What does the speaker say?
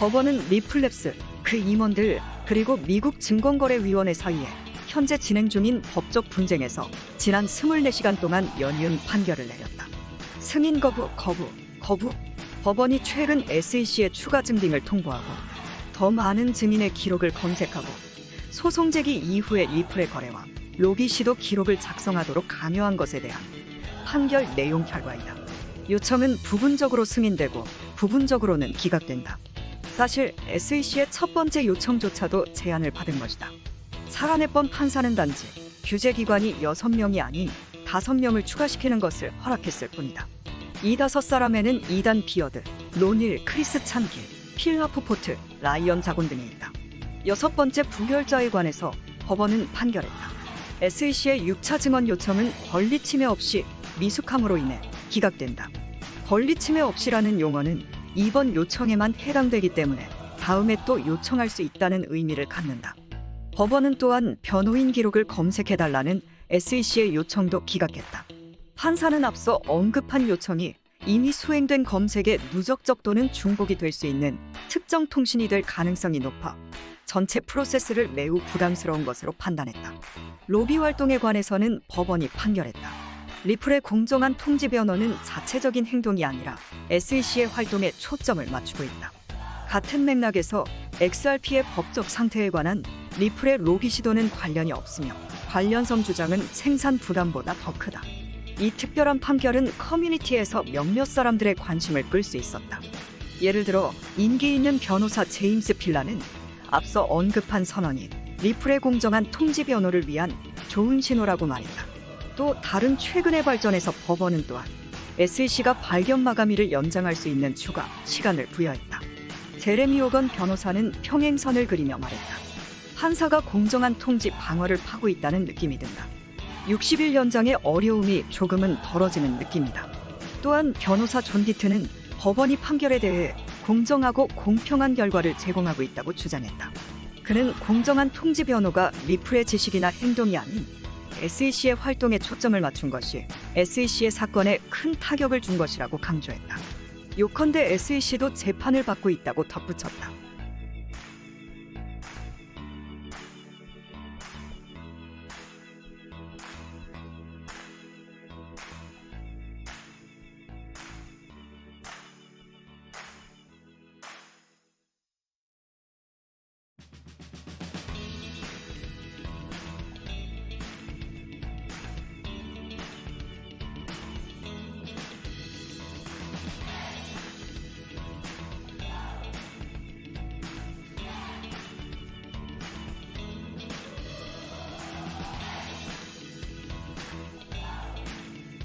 법원은 리플랩스, 그 임원들, 그리고 미국 증권거래위원회 사이에 현재 진행 중인 법적 분쟁에서 지난 24시간 동안 연이은 판결을 내렸다. 승인 거부, 거부, 거부. 법원이 최근 SEC의 추가 증빙을 통보하고 더 많은 증인의 기록을 검색하고 소송 제기 이후의 리플의 거래와 로비 시도 기록을 작성하도록 강요한 것에 대한 판결 내용 결과이다. 요청은 부분적으로 승인되고 부분적으로는 기각된다. 사실 SEC의 첫 번째 요청조차도 제안을 받은 것이다. 살아내번 판사는 단지 규제기관이 6명이 아닌 5명을 추가시키는 것을 허락했을 뿐이다. 이 다섯 사람에는 이단 비어드, 로닐, 크리스 찬길, 필 하프포트, 라이언 자곤 등이 있다. 여섯 번째 부결자에 관해서 법원은 판결했다. SEC의 6차 증언 요청은 권리 침해 없이 미숙함으로 인해 기각된다. 권리 침해 없이라는 용어는 이번 요청에만 해당되기 때문에 다음에 또 요청할 수 있다는 의미를 갖는다. 법원은 또한 변호인 기록을 검색해달라는 SEC의 요청도 기각했다. 판사는 앞서 언급한 요청이 이미 수행된 검색에 누적적 또는 중복이 될 수 있는 특정 통신이 될 가능성이 높아 전체 프로세스를 매우 부담스러운 것으로 판단했다. 로비 활동에 관해서는 법원이 판결했다. 리플의 공정한 통지 변호는 자체적인 행동이 아니라 SEC의 활동에 초점을 맞추고 있다. 같은 맥락에서 XRP의 법적 상태에 관한 리플의 로비 시도는 관련이 없으며 관련성 주장은 생산 부담보다 더 크다. 이 특별한 판결은 커뮤니티에서 몇몇 사람들의 관심을 끌 수 있었다. 예를 들어 인기 있는 변호사 제임스 필라는 앞서 언급한 선언이 리플의 공정한 통지 변호를 위한 좋은 신호라고 말했다. 또 다른 최근의 발전에서 법원은 또한 SEC가 발견 마감일을 연장할 수 있는 추가 시간을 부여했다. 제레미 오건 변호사는 평행선을 그리며 말했다. 판사가 공정한 통지 방어를 파고 있다는 느낌이 든다. 60일 연장의 어려움이 조금은 덜어지는 느낌이다. 또한 변호사 존 디트는 법원이 판결에 대해 공정하고 공평한 결과를 제공하고 있다고 주장했다. 그는 공정한 통지 변호가 리플의 지식이나 행동이 아닌 SEC의 활동에 초점을 맞춘 것이 SEC의 사건에 큰 타격을 준 것이라고 강조했다. 요컨대 SEC도 재판을 받고 있다고 덧붙였다.